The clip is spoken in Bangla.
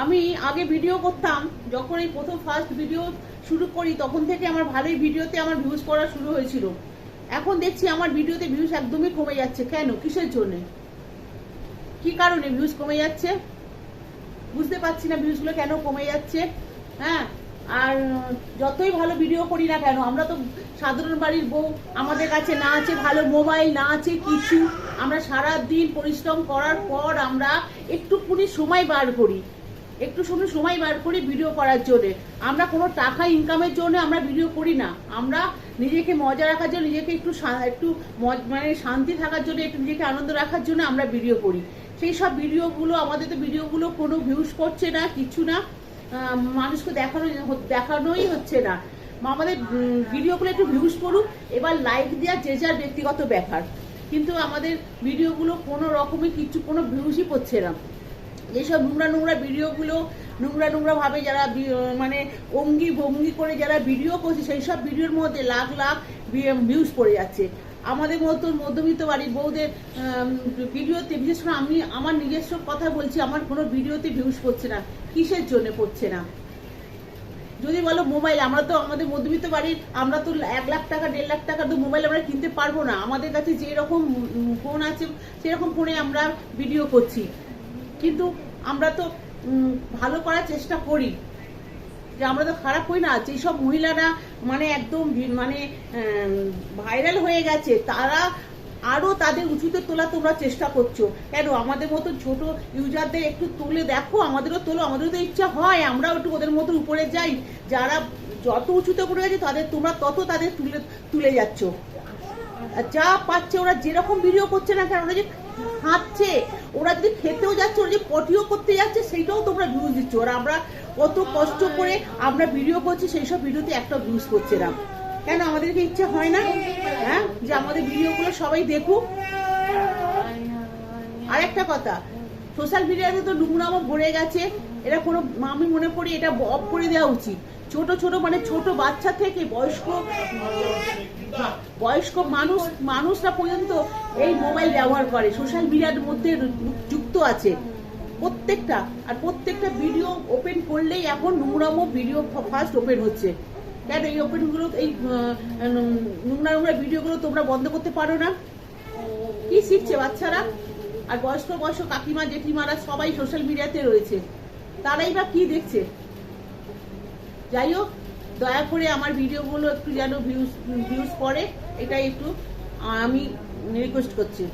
আমি আগে ভিডিও করতাম, যখন এই প্রথম ফার্স্ট ভিডিও শুরু করি, তখন থেকে আমার ভালোই ভিডিওতে আমার ভিউজ পড়া শুরু হয়েছিল। এখন দেখছি আমার ভিডিওতে ভিউজ একদমই কমে যাচ্ছে। কেন? কিসের জন্য? কি কারণে ভিউজ কমে যাচ্ছে? বুঝতে পারছি না ভিউজগুলো কেন কমে যাচ্ছে। হ্যাঁ? আর যতই ভালো ভিডিও করি না কেন, আমরা তো সাধারণ বাড়ির বউ, আমাদের কাছে না আছে ভালো মোবাইল না আছে কিছু। আমরা সারা দিন পরিশ্রম করার পর আমরা একটুকুনি সময় বার করি। একটু সময় সময় বার করি ভিডিও করার জন্য। আমরা কোনো টাকা ইনকামের জন্য আমরা ভিডিও করি না। আমরা নিজেকে মজা রাখার জন্য, নিজেকে একটু একটু মানে শান্তি থাকার জন্য, একটু নিজেকে আনন্দ রাখার জন্য আমরা ভিডিও করি। সেই সব ভিডিওগুলো আমাদের তো ভিডিওগুলো কোনো ভিউজ করছে না, কিছু না। মানুষকে দেখানো, দেখানোই হচ্ছে না। আমাদের ভিডিওগুলো একটু ভিউজ করুক, এবার লাইক দেওয়া যে যার ব্যক্তিগত ব্যাপার। কিন্তু আমাদের ভিডিওগুলো কোনো রকমই কিছু, কোনো ভিউজই পড়ছে না। যেসব নোংরা নোংরা ভিডিওগুলো, নোংরা নোংরাভাবে যারা মানে অঙ্গি ভঙ্গি করে যারা ভিডিও করছে সেই সব ভিডিওর মধ্যে লাখ লাখ ভিউজ পড়ে যাচ্ছে। আমাদের মতন মধ্যবিত্ত বাড়ির বউদের ভিডিওতে, বিশেষ করে আমি আমার নিজস্ব কথা বলছি, আমার কোনো ভিডিওতে ভিউজ পড়ছে না, কিসের জন্য পড়ছে না? যদি বলো মোবাইল আমরা তো আমাদের মধ্যবিত্ত বাড়ির, আমরা তো এক লাখ টাকা, দেড় লাখ টাকা তো মোবাইল আমরা কিনতে পারব না। আমাদের কাছে যেরকম ফোন আছে, সেরকম ফোনে আমরা ভিডিও করছি। কিন্তু আমরা তো ভালো করার চেষ্টা করি। যে আমরা তো খারাপ হই না। যেসব মহিলারা মানে একদম মানে ভাইরাল হয়ে গেছে, তারা আরও তাদের উঁচুতে তোলা তোমরা চেষ্টা করছ। কেন? আমাদের মতো ছোট ইউজারদের একটু তুলে দেখো, আমাদেরও তোলো, আমাদেরও তো ইচ্ছা হয়, আমরাও একটু ওদের মতো উপরে যাই। যারা যত উঁচুতে করে গেছে, তাদের তোমরা তত তাদের তুলে তুলে যাচ্ছ। যা পাচ্ছে, ওরা যেরকম ভিডিও করছে না কেন, ওরা যে খাচ্ছে, ওরা যদি খেতেও যাচ্ছে, ওরা যে পটিও করতে যাচ্ছে, সেইটাও তোমরা ভিউজ দিচ্ছ। ওরা আমরা কত কষ্ট করে আমরা ভিডিও করছি সেই সব ভিডিওতে একটা ভিউজ করছে না। কেন? আমাদেরকে ইচ্ছে হয় না? হ্যাঁ? যে আমাদের ভিডিওগুলো সবাই দেখুক। আর একটা কথা সোশ্যাল মিডিয়াতে তো নোংরামো ভরে গেছে। এটা কোনো, আমি মনে করি এটা অফ করে দেওয়া উচিত। ছোট ছোট মানে ছোট বাচ্চা থেকে বয়স্ক বয়স্ক মানুষ, মানুষরা পর্যন্ত এই মোবাইল ব্যবহার করে। সোশ্যাল মিডিয়ার মধ্যে যুক্ত আছে। প্রত্যেকটা, আর প্রত্যেকটা ভিডিও ওপেন করলেই এখন নোংরামো ভিডিও ফার্স্ট ওপেন হচ্ছে। কেন এই ওপেনগুলো এই নোংরা নোংরা ভিডিওগুলো তোমরা বন্ধ করতে পারো না? কি শিখছে বাচ্চারা? আর বয়স্ক বয়স্ক কাকিমা, জেঠিমারা সবাই সোশ্যাল মিডিয়াতে রয়েছে। তারাই বা কি দেখছে? যাই হোক, দয়া করে আমার ভিডিওগুলো একটু যেন ভিউজ ভিউজ পড়ে এটাই একটু আমি রিকোয়েস্ট করছি।